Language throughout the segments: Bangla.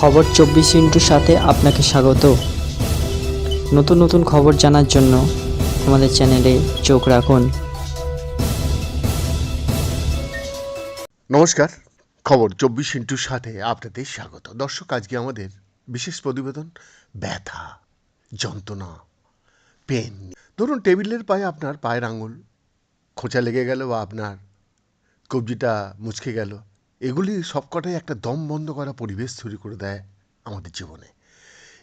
খবর চব্বিশ ইন্টুর সাথে আপনাকে স্বাগত। নতুন নতুন খবর জানার জন্য আমাদের চ্যানেলে চোখ রাখুন। নমস্কার, খবর চব্বিশ ইন্টুর সাথে আপনাদের স্বাগত। দর্শক, আজকে আমাদের বিশেষ প্রতিবেদন, ব্যথা, যন্ত্রণা পেন ধরুন, টেবিলের পায়ে আপনার পায়ের আঙুল খোঁচা লেগে গেল বা আপনার কবজিটা মুচকে গেল। এগুলি সবকটাই একটা দম বন্ধ করা পরিবেশ তৈরি করে দেয় আমাদের জীবনে।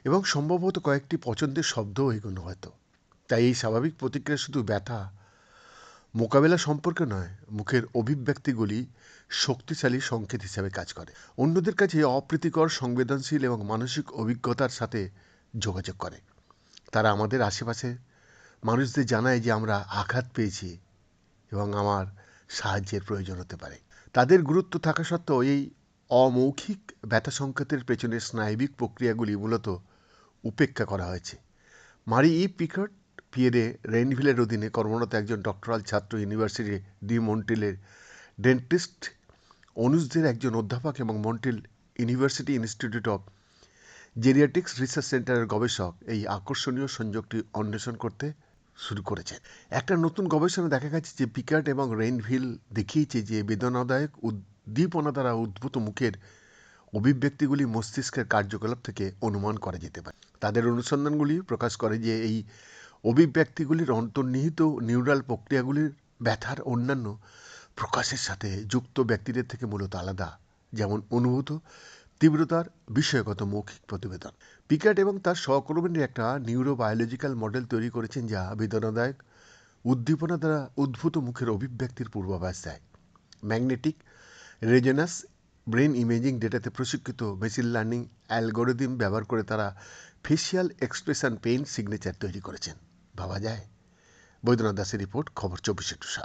এবং সম্ভবত কয়েকটি পছন্দের শব্দও এগুলো হয়তো। তাই এই স্বাভাবিক প্রতিক্রিয়া শুধু ব্যথা, মোকাবেলা সম্পর্কে নয়, মুখের অভিব্যক্তিগুলি শক্তিশালী সংকেত হিসাবে কাজ করে। অন্যদের কাছে অপ্রীতিকর, সংবেদনশীল এবং মানসিক অভিজ্ঞতার সাথে যোগাযোগ করে। তারা আমাদের আশেপাশে, মানুষদের জানায় যে আমরা আঘাত পেয়েছি এবং আমার সাহায্যের প্রয়োজন হতে পারে। তাদের গুরুত্ব থাকা সত্ত্বেও এই অমৌখিক ব্যথা সংকেতের পেছনে স্নায়বিক প্রক্রিয়াগুলি মূলত উপেক্ষা করা হয়েছে। মারি ই পিকার্ট পিয়েরে রেইনভিলের অধীনে কর্মরত একজন ডক্টরাল ছাত্র ইউনিভার্সিটি ডি মন্টিলের ডেন্টিস্ট অনুষদের একজন অধ্যাপক এবং Montreal university institute of geriatrics research সেন্টারের গবেষক। এই আকর্ষণীয় সংযোগটি অন্বেষণ করতে শুরু করেছেন একটা নতুন গবেষণা দেখা গেছে যে পিকার্ট এবং রেইনভিল দেখিয়েছে যে বেদনাদায়ক উদ্দীপনা দ্বারা উদ্ভূত মুখের অভিব্যক্তিগুলি মস্তিষ্কের কার্যকলাপ থেকে অনুমান করা যেতে পারে। তাদের অনুসন্ধানগুলি প্রকাশ করে যে এই অভিব্যক্তিগুলির অন্তর্নিহিত নিউরাল প্রক্রিয়াগুলির ব্যথার অন্যান্য প্রকাশের সাথে যুক্ত ব্যক্তিদের থেকে মূলত আলাদা। যেমন অনুভূত তীব্রতার বিষয়গত মৌখিক প্রতিবেদন। পিকার্ট এবং তার সহকর্মীরা একটা নিউরোবায়োলজিক্যাল মডেল তৈরি করেছেন যা বেদনাদায়ক, উদ্দীপনা দ্বারা উদ্ভূত মুখের অভিব্যক্তির পূর্বাভাস দেয়। ম্যাগনেটিক রেজেনাস ব্রেন ইমেজিং ডেটাতে প্রশিক্ষিত মেশিন লার্নিং অ্যালগোরিদিম ব্যবহার করে তারা ফেসিয়াল এক্সপ্রেশন পেইন সিগনেচার তৈরি করেছেন। ভাবা যায়? বৈদ্যনাথ দাসের রিপোর্ট, খবর চব্বিশ একটু সাত।